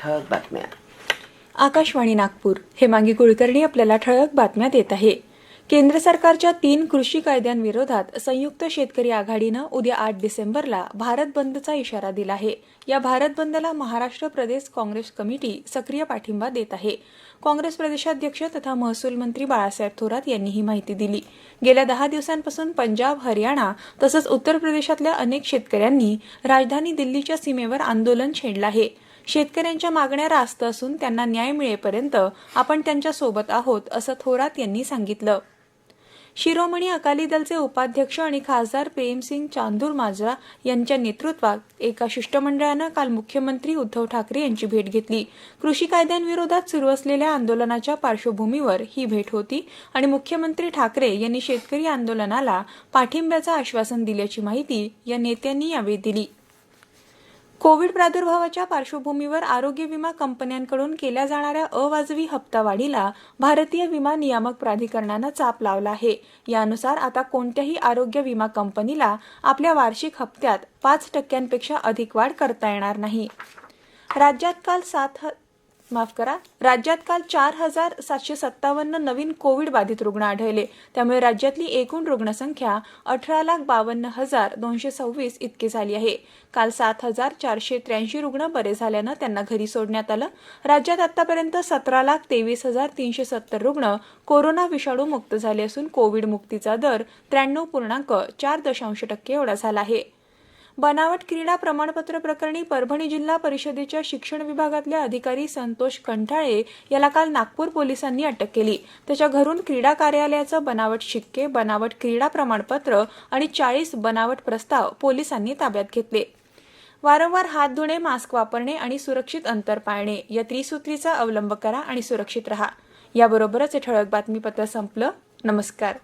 ठळक बातम्या. आकाशवाणी नागपूर. हेमांगी कुलकर्णी आपल्याला ठळक बातम्या देत आहे. केंद्र सरकारच्या तीन कृषी कायद्यांविरोधात संयुक्त शेतकरी आघाडीनं उद्या आठ डिसेंबरला भारत बंदचा इशारा दिला आहे. या भारत बंदला महाराष्ट्र प्रदेश काँग्रेस कमिटी सक्रिय पाठिंबा देत आहे. काँग्रेस प्रदेशाध्यक्ष तथा महसूल मंत्री बाळासाहेब थोरात यांनी ही माहिती दिली. गेल्या दहा दिवसांपासून पंजाब हरियाणा तसंच उत्तर प्रदेशातल्या अनेक शेतकऱ्यांनी राजधानी दिल्लीच्या सीमेवर आंदोलन छेडलं आहे. शेतकऱ्यांच्या मागण्या रास्त असून त्यांना न्याय मिळेपर्यंत आपण त्यांच्यासोबत आहोत असं थोरात यांनी सांगितलं. शिरोमणी अकाली दलचे उपाध्यक्ष आणि खासदार प्रेमसिंग चांदूर माजरा यांच्या नेतृत्वात एका शिष्टमंडळानं काल मुख्यमंत्री उद्धव ठाकरे यांची भेट घेतली. कृषी कायद्यांविरोधात सुरू असलेल्या आंदोलनाच्या पार्श्वभूमीवर ही भेट होती आणि मुख्यमंत्री ठाकरे यांनी शेतकरी आंदोलनाला पाठिंब्याचं आश्वासन दिल्याची माहिती या नेत्यांनी यावेळी दिली. कोविड प्रादुर्भावाच्या पार्श्वभूमीवर आरोग्य विमा कंपन्यांकडून केल्या जाणाऱ्या अवाजवी हप्तावाढीला भारतीय विमा नियामक प्राधिकरणानं चाप लावला आहे. यानुसार आता कोणत्याही आरोग्य विमा कंपनीला आपल्या वार्षिक हप्त्यात पाच टक्क्यांपेक्षा अधिक वाढ करता येणार नाही. राज्यात काल सात ह- माफ करा. राज्यात काल चार हजार सातशे सत्तावन्न नवीन कोविड बाधित रुग्ण आढळले. त्यामुळे राज्यातली एकूण रुग्णसंख्या अठरा लाख बावन्न हजार दोनशे सव्वीस इतकी झाली आहे. काल सात हजार चारशे त्र्याऐंशी रुग्ण बरे झाल्यानं त्यांना घरी सोडण्यात आलं. राज्यात आतापर्यंत सतरा लाख तेवीस हजार तीनशे सत्तर रुग्ण कोरोना विषाणू मुक्त झाले असून कोविड मुक्तीचा दर त्र्याण्णव पूर्णांक चार दशांश टक्के एवढा झाला आहे. बनावट क्रीडा प्रमाणपत्र प्रकरणी परभणी जिल्हा परिषदेच्या शिक्षण विभागातले अधिकारी संतोष कंठाळे याला काल नागपूर पोलिसांनी अटक केली. त्याच्या घरून क्रीडा कार्यालयाचं बनावट शिक्के बनावट क्रीडा प्रमाणपत्र आणि चाळीस बनावट प्रस्ताव पोलिसांनी ताब्यात घेतले. वारंवार हात धुणे मास्क वापरणे आणि सुरक्षित अंतर पाळणे या त्रिसूत्रीचा अवलंब करा आणि सुरक्षित रहा. याबरोबरच हे ठळक बातमीपत्र संपलं. नमस्कार.